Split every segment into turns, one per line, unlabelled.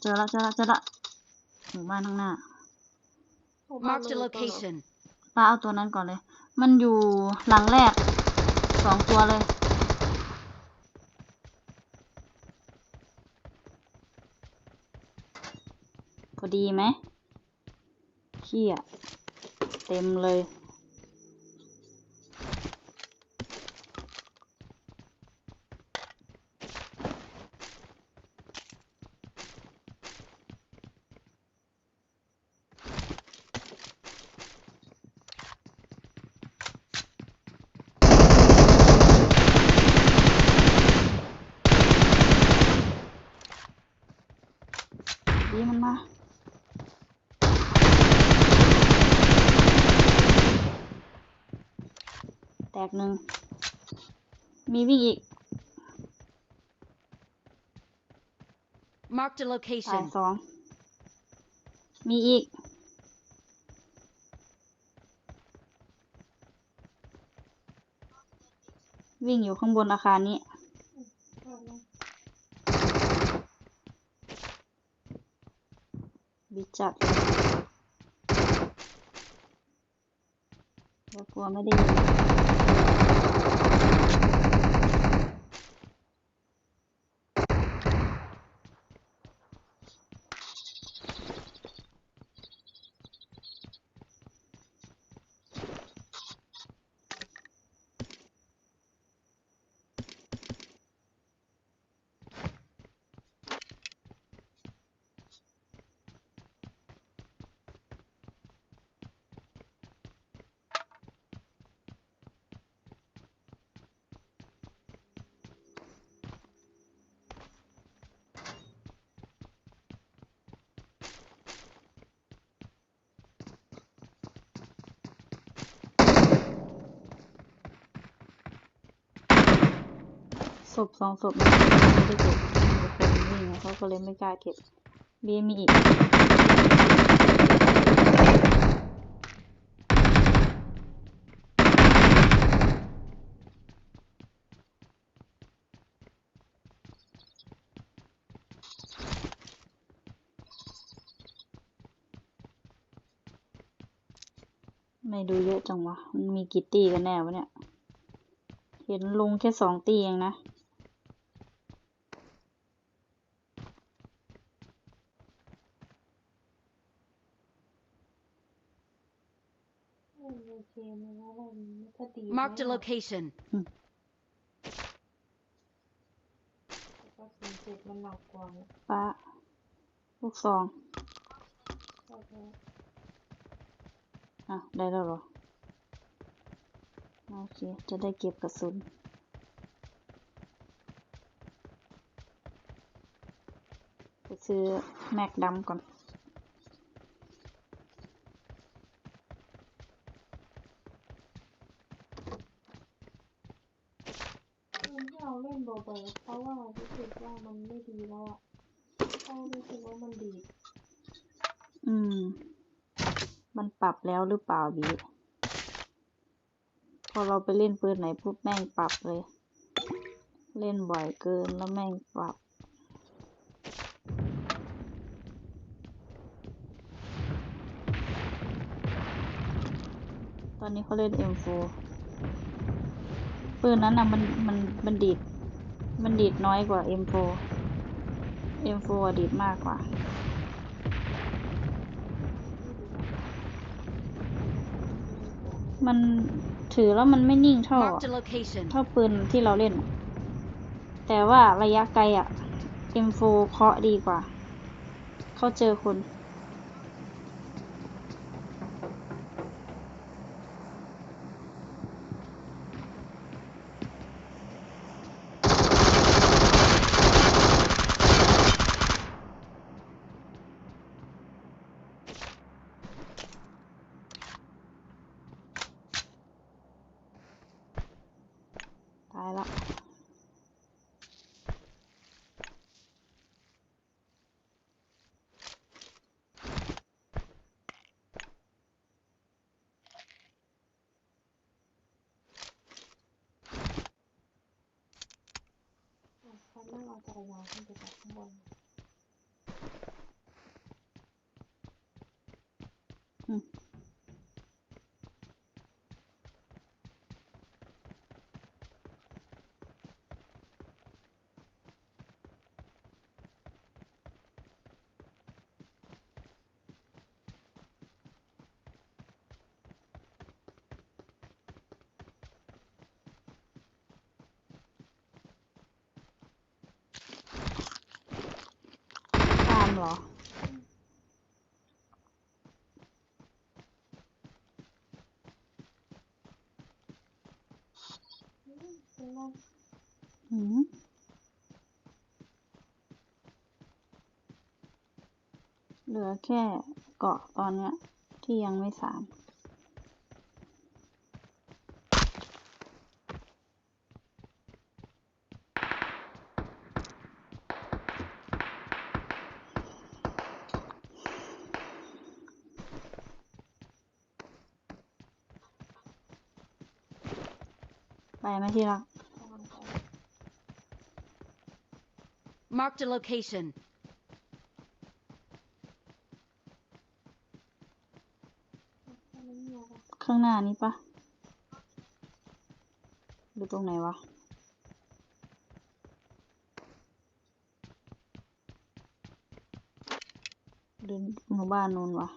เจอละเจอละเจอละหมู่บ้านข้างหน้า
Marked a location.
ป้าเอาตัวนั้นก่อนเลย มันอยู่หลังแรกสองตัวเลย พอดีไหมเขี้ยเต็มเลย ดีมันมา แตกหนึ่ง มีวิ่งอีก
Marked a
ตาย
location.
สอง มีอีก วิ่งอยู่ข้างบนอาคารนี้ บิดจัดเลยแล้ว กลัวไม่ได้ยิน ศพสองศพไม่ได้เก็บมีคนวิ่งอะเขาก็เลยไม่กล้าเก็บเบียร์มีอีกไม่ดูเยอะจังวะ มันมีกี่ตีกันแน่วะเนี่ย เห็นลุงแค่สองตีเองนะ
Marked a location.
ฟ้าลูกซองอะ ได้แล้วเหรอ โอเค จะได้เก็บกระสุน ไปซื้อแม็กดำก่อน
ที่เราเล่นโบเบอร์เพราะว่ารู้สึกว่ามันไม่ดีแล้วอะเรารู้สึกว่ามันดีด
อืม มันปรับแล้วหรือเปล่าบีพอเราไปเล่นปืนไหนปุ๊บแม่งปรับเลย เล่นบ่อยเกินแล้วแม่งปรับตอนนี้เขาเล่น M4 ปืนนั้นนะมันมันมันดีด มันดีดน้อยกว่า M4 M4 ดีดมากกว่า มันถือแล้วมันไม่นิ่งเท่า
Marked a location.
เท่าปืนที่เราเล่น แต่ว่าระยะไกลอะ M4 เคาะดีกว่า เขาเจอคน Ke rumah.
เห
รอ
อืมเห
ลือแค่เกาะตอนเนี้ย ที่ยังไม่สาม ไปไหมที่รัก
กำลังไป
Marked a location.
ทำไมเงียบอะ
ข้างหน้านี้ปะหรือตรงไหนวะหรือหมู่บ้านนู้นวะ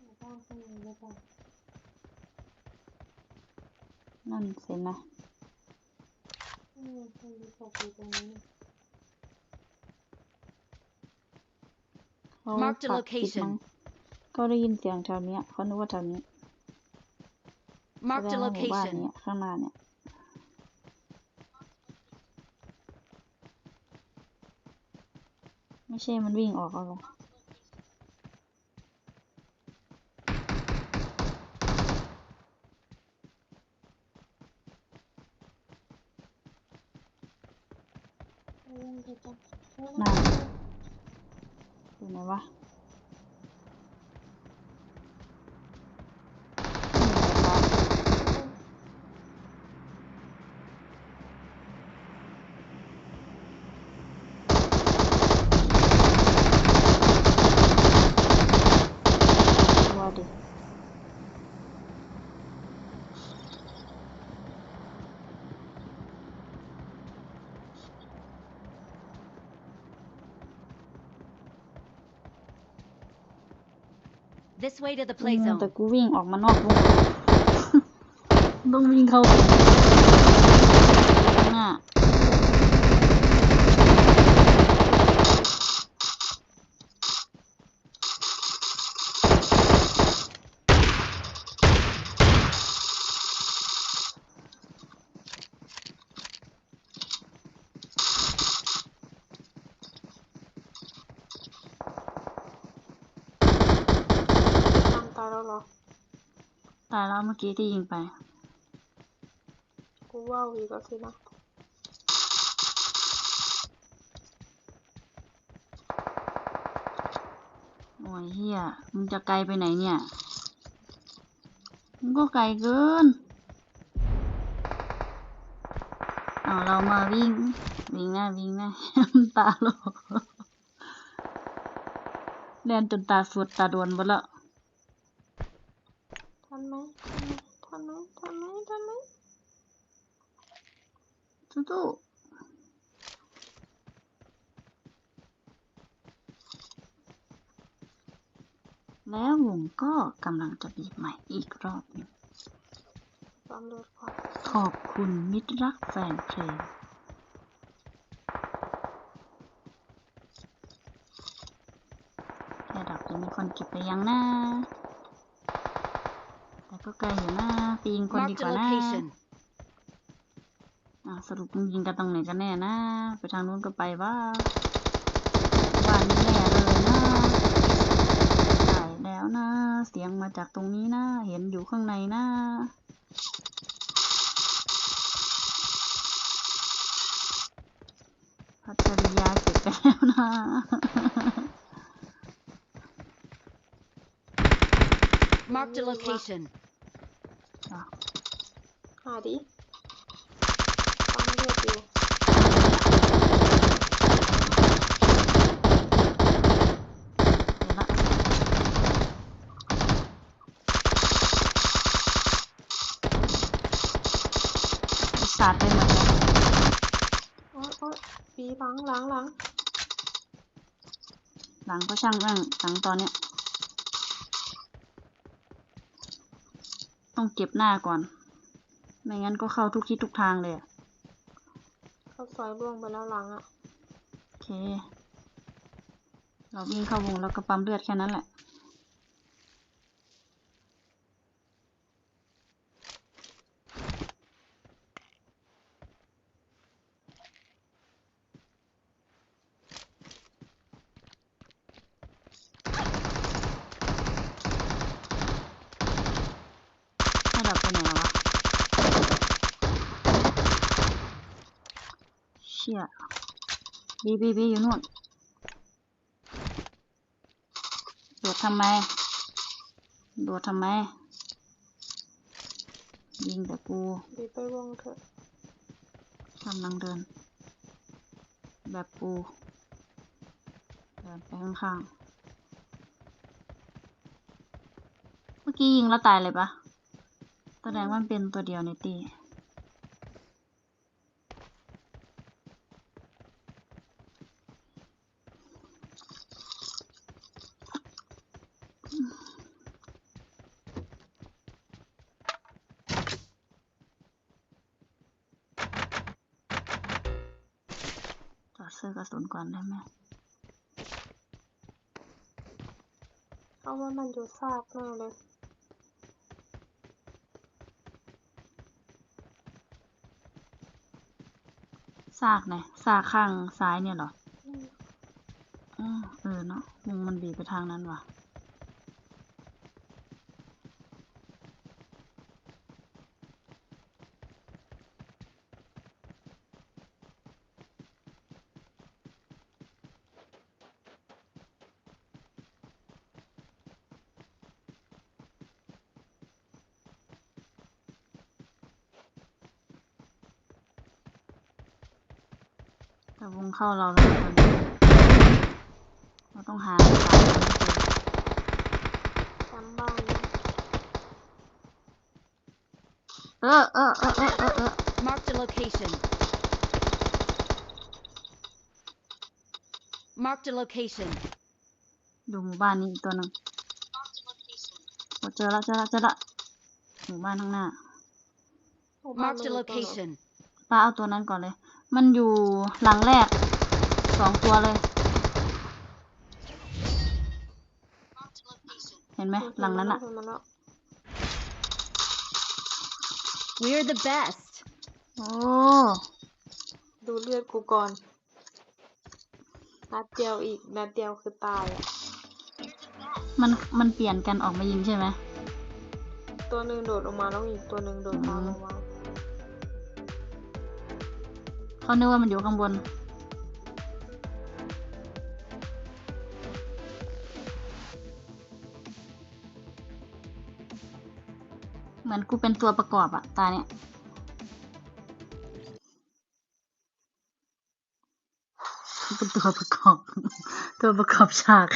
อยู่บ้านข้างในหรือเปล่า
นั่นสินะ
อืมมันมีศพอยู่ตรงนี้นี่
เขา
Marked a
ปักผิด
location
มั้งก็ได้ยินเสียงแถวเนี้ยเขานึกว่าแถวนี้
Marked
แส
a
ดงว่าหมู่บ้าน
location.
เนี้ยข้างหน้าเนี่ยไม่ใช่มันวิ่งออกเอาหรอ
ไปยังไปจ้ะเออ
นั่นอยู่ไหนวะว่าดิ
This way to the play
อืม
zone.
แต่กูวิ่งออกมานอกวง ต้องวิ่งเข้าข้างหน้า
ทำตายแล้วเหรอ
ตายแล้ว เมื่อกี้ที่ยิงไป
กูว่าวอีกแล้วสินะ
โอ้ยเฮียมึงจะไกลไปไหนเนี่ย มึงก็ไกลเกินเอาเรามาวิ่ง วิ่งหน้าวิ่งหน้าน้ำตาโลกเล่นจนตาสวดตาโดวนหมดแล้ว
ทั นไหมทันไหมทันไหมทันไหม
สู้ๆแล้ววงก็กำลังจะบีบใหม่อีกรอบหนึ่งขอบคุณมิตรรักแฟนเพลงระดับจะมีคนเก็บไปยังหน้า ก็ไกลอยู่หน้าปียิงคนดี
Marked
ก
a
ว่านะ
location.
อะสรุปมึงยิงกันตรงไหนกันแน่นะ ไปทางนู้นก็ไปว่าบ้านนี้แน่เลยนะใช่แล้วนะ เสียงมาจากตรงนี้นะ เห็นอยู่ข้างในนะพัชริยาเก็บไปแล้วนะ
Marked a location.
อะ
หาดิปั๊มเลือดอยู่
เดี๋ยวละไอ้สาดไปหมดเลย
โอ๊ยโอ๊ยปีหลังหลังหลัง
หลังก็ช่างแม่งหลังตอนเนี้ย ต้องเก็บหน้าก่อน ไม่งั้นก็เข้าทุกทิศทุกทางเลยอะ
เขาซอยล่วงไปแล้วหลังอะ
โอเค เราวิ่งเข้าวงแล้วก็ปั๊มเลือดแค่นั้นแหละ ให้ดับไปไหนแล้ววะ เชี่ยบีบีบีอยู่นู่นโดดทำไม โดดทำไม ยิงแต่กู
บีไปวงเถอะ
กำลังเดิน แบบกูเดินไปข้างๆเมื่อกี้ยิงแล้วตายเลยปะแสดงว่ามันเป็นตัวเดียวในตี ถอดเสื้อกระสุนก่อนได้ไหม
เอาว่ามันอยู่ซากแน่เลย
ซากไหนซากข้างซ้ายเนี่ยเหรอ
อืม
ออเออเนาะวงมันบีบไปทางนั้นว่ะ แต่วงเข้าเราแล้วตอนนี้เราต้องหาสายมันให้เจอ
จำบ้านเลย
เออเออเออเออเออเออ
Marked a location. Marked a location.
ดูหมู่บ้านนี้อีกตัวหนึ่งโอ้เจอละเจอละเจอละหมู่บ้านข้างหน้า
โอ้บ้าน
Marked
มั
a
นอยู่ตรงไหน
location.
ป้าเอาตัวนั้นก่อนเลย มันอยู่หลังแรกสองตัวเลย เห็นไหมหลังนั้นอะ
เห็นมันแล้ว
We're the best.
โอ้
ดูเลือดกูก่อน นัดเดียวอีก นัดเดียวคือตายอะ
มันมันเปลี่ยนกันออกมายิงใช่ไหม
ตัวหนึ่งโดดลงมาแล้วอีกตัวหนึ่งโดดตามลงมา
เขานึกว่ามันอยู่ข้างบน เหมือนกูเป็นตัวประกอบอะตาเนี่ยกูเป็นตัวประกอบ ตัวประกอบฉาก